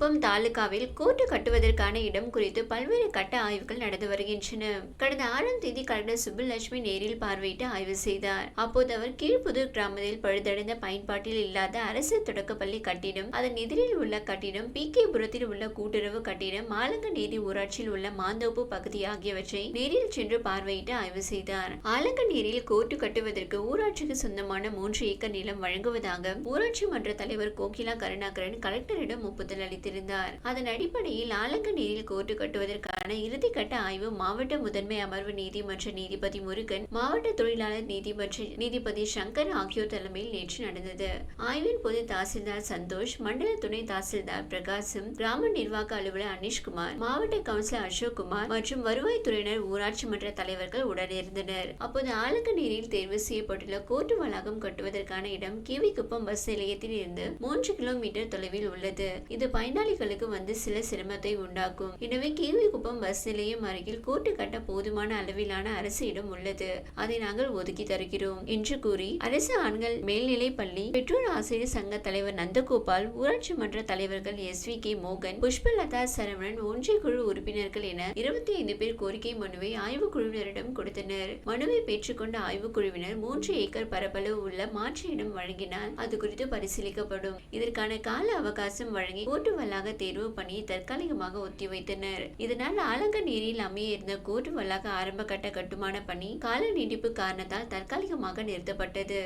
குப்பம் தாலுகாவில் கோர்ட்டு கட்டுவதற்கான இடம் குறித்து பல்வேறு கட்ட ஆய்வுகள் நடந்து வருகின்றன. கடந்த ஆறாம் தேதி கலெக்டர் சுப்புலட்சுமி நேரில் பார்வையிட்டு ஆய்வு செய்தார். அப்போது அவர் கீழ்புதூர் கிராமத்தில் பழுதடைந்த பயன்பாட்டில் இல்லாத அரசு தொடக்கப்பள்ளி கட்டிடம் அதன் எதிரில் உள்ள கட்டிடம் பி. கே. புரத்தில் உள்ள கூட்டுறவு கட்டிடம் ஆலங்கநேரி ஊராட்சியில் உள்ள மாந்தோப்பு பகுதி ஆகியவற்றை நேரில் சென்று பார்வையிட்டு ஆய்வு செய்தார். ஆலங்கநேரியில் கோர்ட்டு கட்டுவதற்கு ஊராட்சிக்கு சொந்தமான மூன்று ஏக்கர் நிலம் வழங்குவதாக ஊராட்சி மன்ற தலைவர் கோகிலா கருணாகரன் கலெக்டரிடம் ஒப்புதல் வைத்திருந்தார். அதன் அடிப்படையில் ஆலங்கநீரில் கோர்ட்டு கட்டுவதற்கான இறுதிக்கட்ட ஆய்வு மாவட்ட முதன்மை அமர்வு நீதிமன்ற நீதிபதி முருகன் மாவட்ட தொழிலாளர் நீதிமன்ற நீதிபதி சங்கர் ஆகியோர் தலைமையில் நேற்று நடந்தது. ஆய்வின் போது தாசில்தார் சந்தோஷ் மண்டல துணை தாசில்தார் பிரகாசம் கிராம நிர்வாக அலுவலர் அனிஷ்குமார் மாவட்ட கவுன்சிலர் அசோக்குமார் மற்றும் வருவாய்த்துறையினர் ஊராட்சி மன்ற தலைவர்கள் உடனிருந்தனர் அப்போது ஆலங்கநீரில் தேர்வு செய்யப்பட்டுள்ள கோர்ட்டு வளாகம் கட்டுவதற்கான இடம் கிவிக்குப்பம் பஸ் நிலையத்தில் இருந்து மூன்று கிலோமீட்டர் தொலைவில் உள்ளது. இது பயண பயனாளிகளுக்கு வந்து சில சிரமத்தை உண்டாக்கும். எனவே கேள்விக்குப்பம் பஸ் நிலையம் அருகில் கோர்ட்டு கட்ட போதுமான அளவிலான அரசு இடம் உள்ளது. அதை நாங்கள் ஒதுக்கி தருகிறோம் என்று கூறி அரசு ஆண்கள் மேல்நிலை பள்ளி பெற்றோர் ஆசிரியர் சங்க தலைவர் நந்தகோபால் ஊராட்சி மன்ற தலைவர்கள் எஸ் வி கே மோகன் புஷ்பலதா சரவணன் ஒன்றிய குழு உறுப்பினர்கள் என இருபத்தி ஐந்து பேர் கோரிக்கை மனுவை ஆய்வுக்குழுவினரிடம் கொடுத்தனர். மனுவை பெற்றுக்கொண்ட ஆய்வுக்குழுவினர் மூன்று ஏக்கர் பரப்பளவு உள்ள மாற்று இடம் வழங்கினால் அது குறித்து பரிசீலிக்கப்படும். இதற்கான கால அவகாசம் வழங்கி கோர்ட்டு வளாக தேர்வு பணியை தற்காலிகமாக ஒத்திவைத்தனர் இதனால் ஆலங்கநேரில் அமைய இருந்த கூட்டு வளாக ஆரம்ப கட்ட கட்டுமான பணி கால நீட்டிப்பு காரணத்தால் தற்காலிகமாக நிறுத்தப்பட்டது.